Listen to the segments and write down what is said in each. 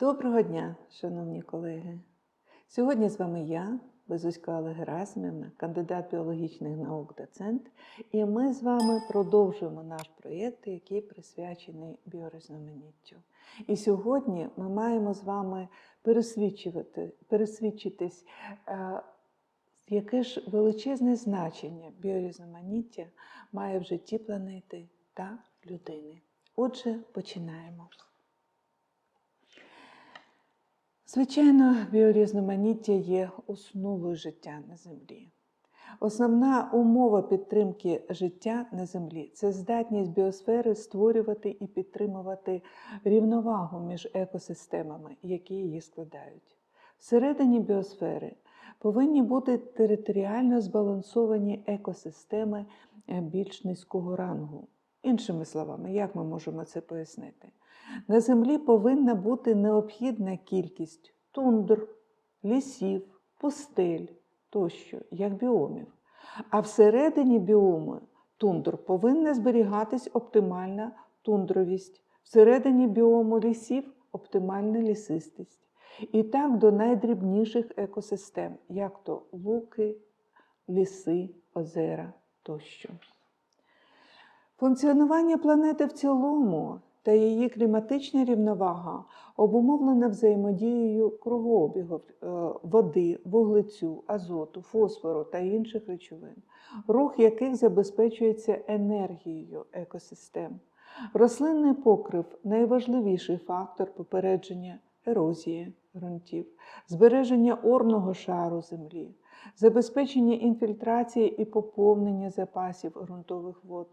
Доброго дня, шановні колеги! Сьогодні з вами я, Безуська Олег Герасимівна, кандидат біологічних наук, доцент, і ми з вами продовжуємо наш проєкт, який присвячений біорізноманіттю. І сьогодні ми маємо з вами пересвідчитись, е, яке ж величезне значення біорізноманіття має в житті планети та людини. Отже, починаємо. Звичайно, біорізноманіття є основою життя на землі. Основна умова підтримки життя на землі це здатність біосфери створювати і підтримувати рівновагу між екосистемами, які її складають. Всередині біосфери повинні бути територіально збалансовані екосистеми е, більш низького рангу. Іншими словами, як ми можемо це пояснити? На землі повинна бути необхідна кількість тундр, лісів, пустель тощо, як біомів. А всередині біому тундр повинна зберігатись оптимальна тундровість, всередині біому лісів оптимальна лісистість. І так до найдрібніших екосистем, як то луки, ліси, озера тощо. Функціонування планети в цілому та її кліматична рівновага обумовлена взаємодією кругообігу е, води, вуглецю, азоту, фосфору та інших речовин, рух яких забезпечується енергією екосистем. Рослинний покрив найважливіший фактор попередження ерозії ґрунтів, збереження орного шару землі, забезпечення інфільтрації і поповнення запасів ґрунтових вод.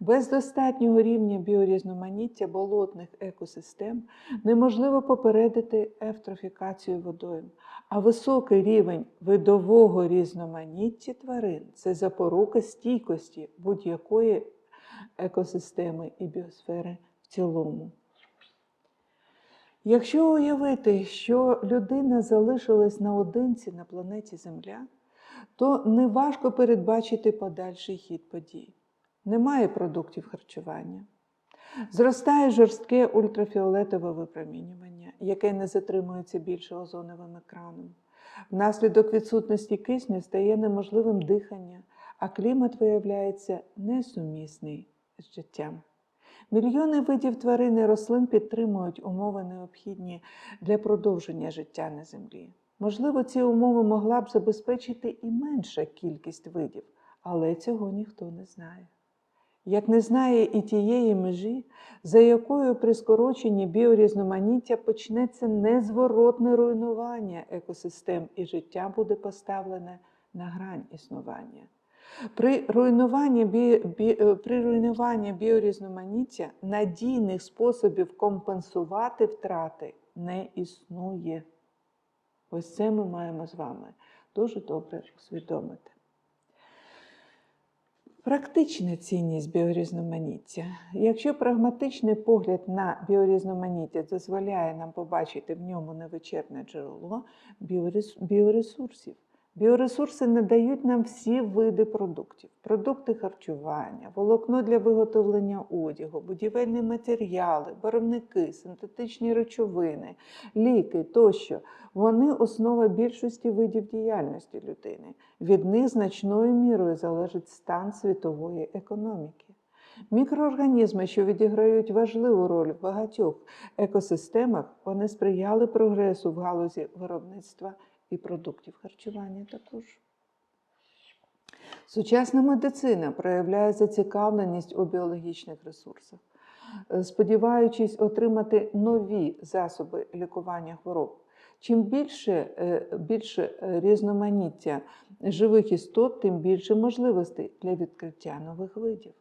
Без достатнього рівня біорізноманіття болотних екосистем неможливо попередити ефтрофікацію водойм, а високий рівень видового різноманіття тварин це запорука стійкості будь-якої екосистеми і біосфери в цілому. Якщо уявити, що людина залишилась наодинці на планеті Земля, то неважко передбачити подальший хід подій. Немає продуктів харчування. Зростає жорстке ультрафіолетове випромінювання, яке не затримується більше озоновим екраном. Внаслідок відсутності кисню стає неможливим дихання, а клімат виявляється несумісний з життям. Мільйони видів тварин і рослин підтримують умови, необхідні для продовження життя на землі. Можливо, ці умови могла б забезпечити і менша кількість видів, але цього ніхто не знає. Як не знає і тієї межі, за якою при скороченні біорізноманіття почнеться незворотне руйнування екосистем і життя буде поставлене на грань існування. При руйнуванні, бі, бі, е, при руйнуванні біорізноманіття надійних способів компенсувати втрати не існує. Ось це ми маємо з вами дуже добре усвідомити. Практична цінність біорізноманіття. Якщо прагматичний погляд на біорізноманіття дозволяє нам побачити в ньому невичерпне джерело біоресурсів, Біоресурси надають нам всі види продуктів: продукти харчування, волокно для виготовлення одягу, будівельні матеріали, барвники, синтетичні речовини, ліки тощо. Вони основа більшості видів діяльності людини. Від них значною мірою залежить стан світової економіки. Мікроорганізми, що відіграють важливу роль в багатьох екосистемах, вони сприяли прогресу в галузі виробництва і продуктів харчування також. Сучасна медицина проявляє зацікавленість у біологічних ресурсах, сподіваючись отримати нові засоби лікування хвороб. Чим більше е, більше різноманіття живих істот, тим більше можливостей для відкриття нових видів.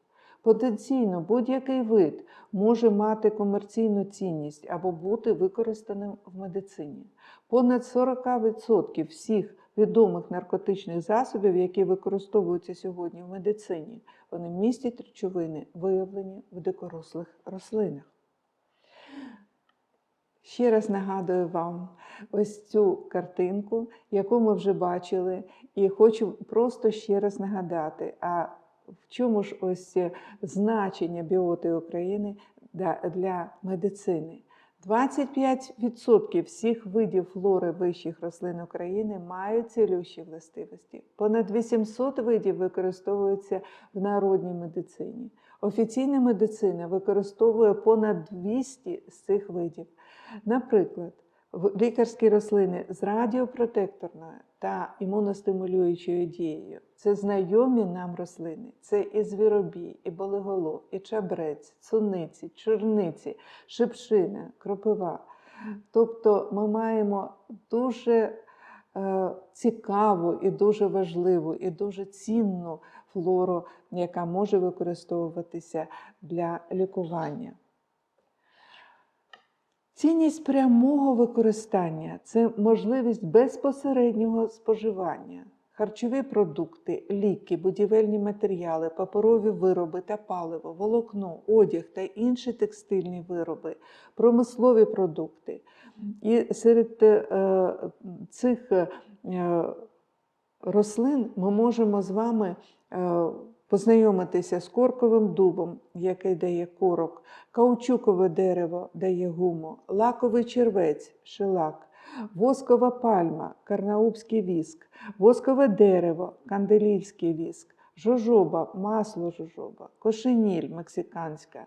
Потенційно будь-який вид може мати комерційну цінність або бути використаним в медицині. Понад 40% всіх відомих наркотичних засобів, які використовуються сьогодні в медицині, вони містять речовини, виявлені в дикорослих рослинах. Ще раз нагадую вам ось цю картинку, яку ми вже бачили, і хочу просто ще раз нагадати. а в чому ж ось значення біоти України для медицини? 25% всіх видів флори вищих рослин України мають цілющі властивості. Понад 800 видів використовуються в народній медицині. Офіційна медицина використовує понад 200 з цих видів. Наприклад, лікарські рослини з радіопротекторною та імуностимулюючою дією. Це знайомі нам рослини. Це і звіробій, і болеголов, і чабрець, цуниці, чорниці, шипшина, кропива. Тобто ми маємо дуже е, цікаву і дуже важливу, і дуже цінну флору, яка може використовуватися для лікування. Цінність прямого використання це можливість безпосереднього споживання. Харчові продукти, ліки, будівельні матеріали, паперові вироби та паливо, волокно, одяг та інші текстильні вироби, промислові продукти. І серед е, цих е, рослин ми можемо з вами е, познайомитися з корковим дубом, який дає корок, каучукове дерево дає гуму, лаковий червець, шелак, воскова пальма, карнаубський віск, воскове дерево, канделільський віск, жожоба, масло жожоба, кошеніль мексиканська,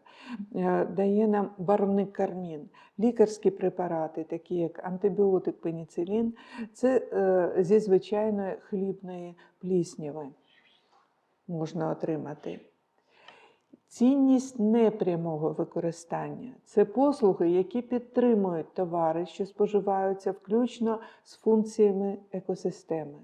е, дає нам барвник кармін, лікарські препарати, такі як антибіотик пеніцилін, це е, зі звичайної хлібної плісняви можна отримати. Цінність непрямого використання це послуги, які підтримують товари, що споживаються включно з функціями екосистеми.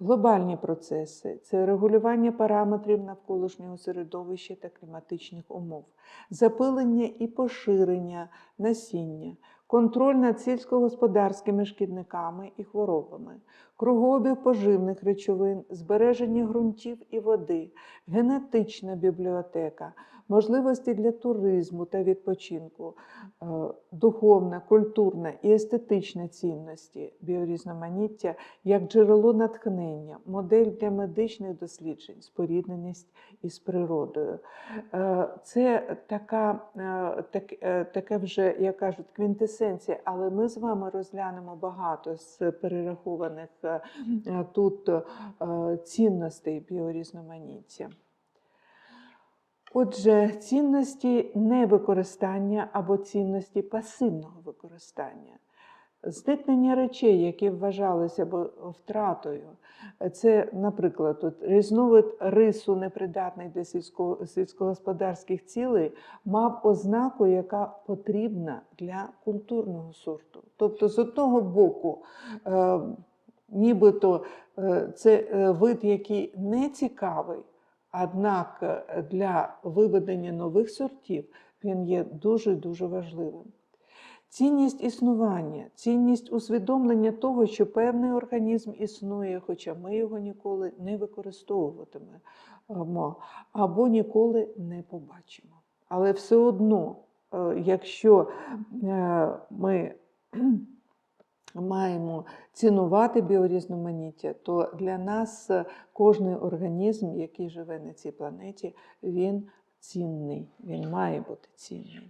Глобальні процеси це регулювання параметрів навколишнього середовища та кліматичних умов, запилення і поширення насіння, контроль над сільськогосподарськими шкідниками і хворобами, кругообіг поживних речовин, збереження ґрунтів і води, генетична бібліотека, можливості для туризму та відпочинку, е, духовна, культурна і естетична цінності, біорізноманіття як джерело натхнення, модель для медичних досліджень, спорідненість із природою. Е, Це така, е, так, таке вже, як кажуть, квінтесенція, але ми з вами розглянемо багато з перерахованих тут цінностей біорізноманіття. Отже, цінності невикористання або цінності пасивного використання. Зникнення речей, які вважалися втратою, це, наприклад, тут різновид рису, непридатний для сільсько- сільськогосподарських цілей, мав ознаку, яка потрібна для культурного сорту. Тобто, з одного боку, е, нібито е, це е, вид, який не цікавий, однак е, для виведення нових сортів він є дуже-дуже важливим. Цінність існування, цінність усвідомлення того, що певний організм існує, хоча ми його ніколи не використовуватимемо або ніколи не побачимо. Але все одно, е, якщо е, ми маємо цінувати біорізноманіття, то для нас е, кожний організм, який живе на цій планеті, він цінний, він має бути цінним.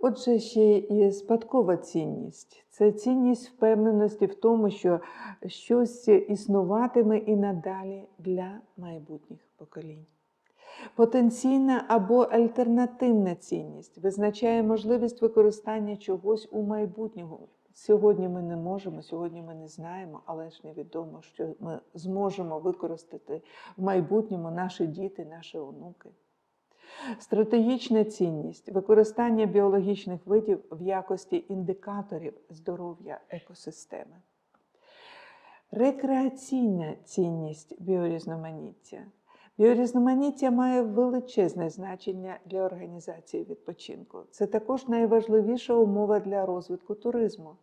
Отже, ще і спадкова цінність це цінність впевненості в тому, що щось існуватиме і надалі для майбутніх поколінь. Потенційна або альтернативна цінність визначає можливість використання чогось у майбутнього. Сьогодні ми не можемо, сьогодні ми не знаємо, але ж невідомо, що ми зможемо використати в майбутньому наші діти, наші онуки. Стратегічна цінність використання біологічних видів в якості індикаторів здоров'я екосистеми. Рекреаційна цінність біорізноманіття. Біорізноманіття має величезне значення для організації відпочинку. Це також найважливіша умова для розвитку туризму.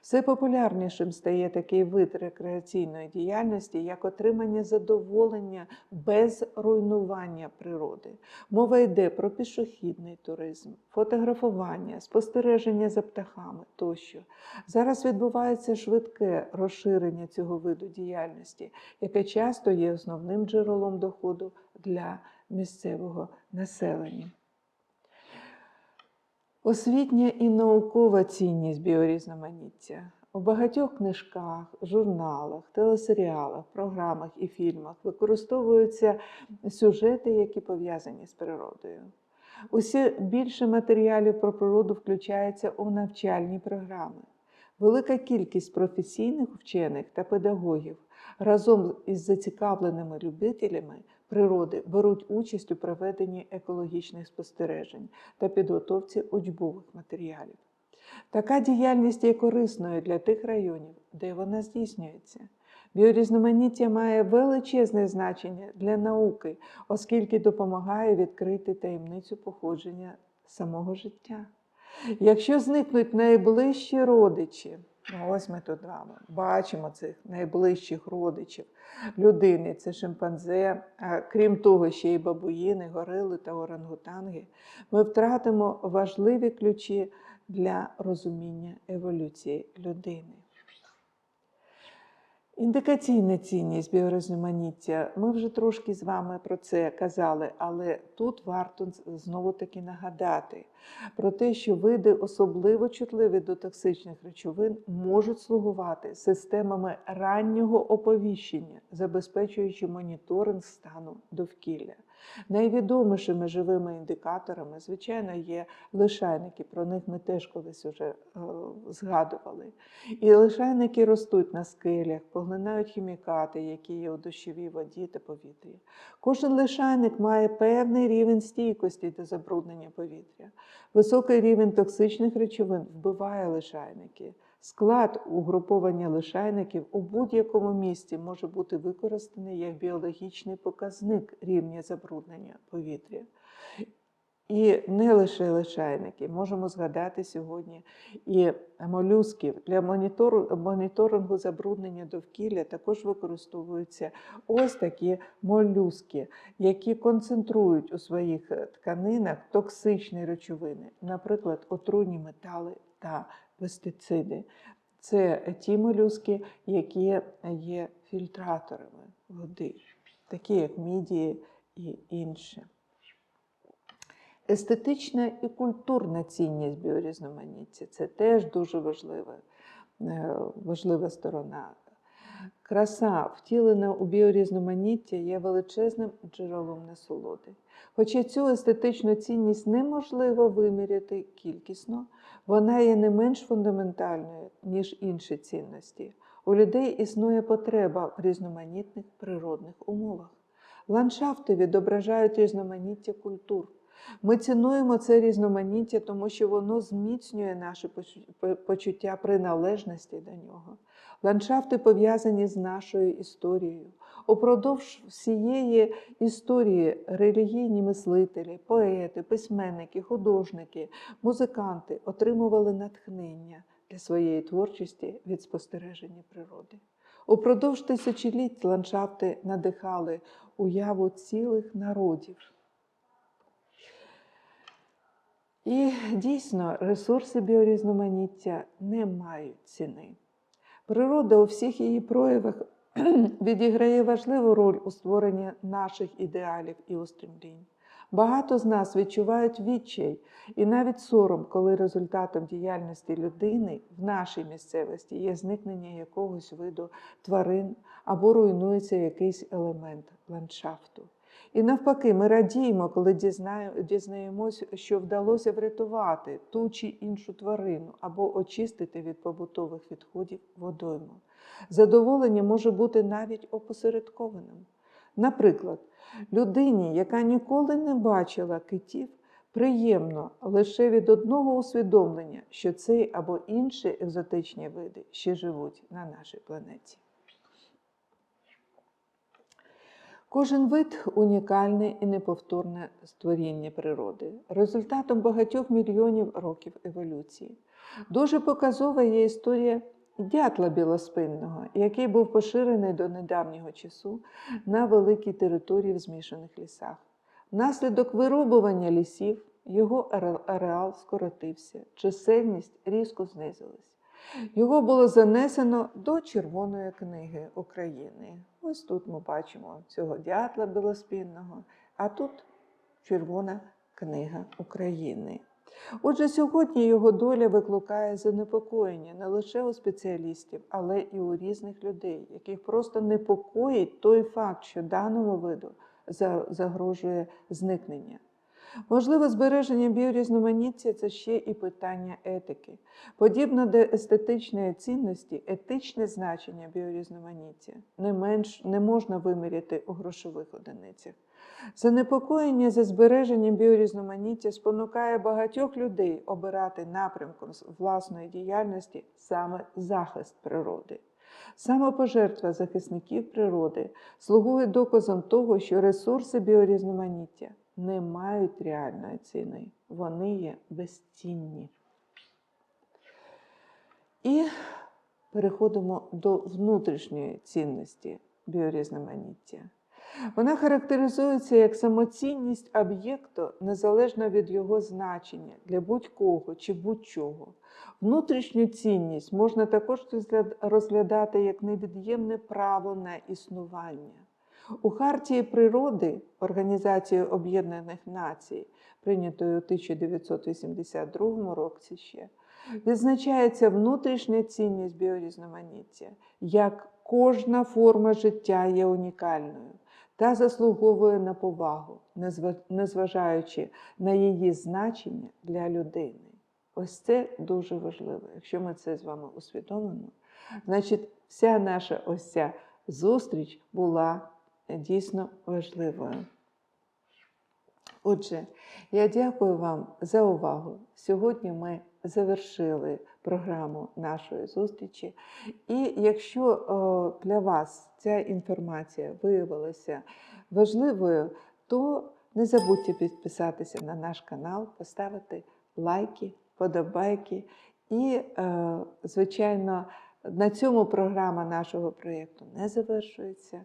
Все популярнішим стає такий вид рекреаційної діяльності, як отримання задоволення без руйнування природи. Мова йде про пішохідний туризм, фотографування, спостереження за птахами тощо. Зараз відбувається швидке розширення цього виду діяльності, яке часто є основним джерелом доходу для місцевого населення. Освітня і наукова цінність біорізноманіття. У багатьох книжках, журналах, телесеріалах, програмах і фільмах використовуються сюжети, які пов'язані з природою. Усе більше матеріалів про природу включається у навчальні програми. Велика кількість професійних вчених та педагогів разом із зацікавленими любителями природи беруть участь у проведенні екологічних спостережень та підготовці учбових матеріалів. Така діяльність є корисною для тих районів, де вона здійснюється. Біорізноманіття має величезне значення для науки, оскільки допомагає відкрити таємницю походження самого життя. Якщо зникнуть найближчі родичі, ось ми тут вами бачимо цих найближчих родичів людини, це шимпанзе, а крім того, ще й бабуїни, горили та орангутанги, ми втратимо важливі ключі для розуміння еволюції людини. Індикаційна цінність біорізноманіття. Ми вже трошки з вами про це казали, але тут варто знову таки нагадати про те, що види особливо чутливі до токсичних речовин можуть слугувати системами раннього оповіщення, забезпечуючи моніторинг стану довкілля. Найвідомішими живими індикаторами, звичайно, є лишайники. Про них ми теж колись вже е, згадували. І лишайники ростуть на скелях, поглинають хімікати, які є у дощовій воді та повітрі. Кожен лишайник має певний рівень стійкості до забруднення повітря. Високий рівень токсичних речовин вбиває лишайники. Склад угруповання лишайників у будь-якому місці може бути використаний як біологічний показник рівня забруднення повітря. І не лише лишайники, можемо згадати сьогодні і молюсків. Для моніторингу забруднення довкілля також використовуються ось такі молюски, які концентрують у своїх тканинах токсичні речовини, наприклад, отруйні метали та пестициди. Це ті молюски, які є фільтраторами води, такі як мідії і інші. Естетична і культурна цінність біорізноманіття це теж дуже важлива, е, важлива сторона. Краса, втілена у біорізноманіття, є величезним джерелом насолоди. Хоча цю естетичну цінність неможливо виміряти кількісно, вона є не менш фундаментальною, ніж інші цінності. У людей існує потреба в різноманітних природних умовах. Ландшафти відображають різноманіття культур. Ми цінуємо це різноманіття, тому що воно зміцнює наше почуття приналежності до нього. Ландшафти пов'язані з нашою історією. Упродовж всієї історії релігійні мислителі, поети, письменники, художники, музиканти отримували натхнення для своєї творчості від спостереження природи. Упродовж тисячоліть ландшафти надихали уяву цілих народів. І дійсно ресурси біорізноманіття не мають ціни. Природа у всіх її проявах відіграє важливу роль у створенні наших ідеалів і устремлінь. Багато з нас відчувають відчай і навіть сором, коли результатом діяльності людини в нашій місцевості є зникнення якогось виду тварин або руйнується якийсь елемент ландшафту. І навпаки, ми радіємо, коли дізнаємося, що вдалося врятувати ту чи іншу тварину або очистити від побутових відходів водойму. Задоволення може бути навіть опосередкованим. Наприклад, людині, яка ніколи не бачила китів, приємно лише від одного усвідомлення, що цей або інші екзотичні види ще живуть на нашій планеті. Кожен вид унікальне і неповторне створіння природи, результатом багатьох мільйонів років еволюції. Дуже показова є історія дятла білоспинного, який був поширений до недавнього часу на великій території в змішаних лісах. Внаслідок вирубування лісів його ареал скоротився, чисельність різко знизилась. Його було занесено до Червоної книги України. Ось тут ми бачимо цього дятла білоспінного, а тут Червона книга України. Отже, сьогодні його доля викликає занепокоєння не лише у спеціалістів, але і у різних людей, яких просто непокоїть той факт, що даному виду загрожує зникнення. Можливо, збереження біорізноманіття це ще і питання етики. Подібно до естетичної цінності, етичне значення біорізноманіття не, менш, не можна виміряти у грошових одиницях. Занепокоєння за збереженням біорізноманіття спонукає багатьох людей обирати напрямком власної діяльності саме захист природи. Самопожертва захисників природи слугує доказом того, що ресурси біорізноманіття не мають реальної ціни, вони є безцінні. І переходимо до внутрішньої цінності біорізноманіття. Вона характеризується як самоцінність об'єкту незалежно від його значення для будь-кого чи будь-чого. Внутрішню цінність можна також розглядати як невід'ємне право на існування. У Хартії природи Організації Об'єднаних Націй, прийнятої у 1982 році ще, відзначається внутрішня цінність біорізноманіття, як кожна форма життя є унікальною та заслуговує на повагу, незважаючи на її значення для людини. Ось це дуже важливо. Якщо ми це з вами усвідомимо, значить вся наша ось ця зустріч була дійсно важливою. Отже, я дякую вам за увагу. Сьогодні ми завершили програму нашої зустрічі. І якщо для вас ця інформація виявилася важливою, то не забудьте підписатися на наш канал, поставити лайки, подобайки. І, е, звичайно, на цьому програма нашого проєкту не завершується.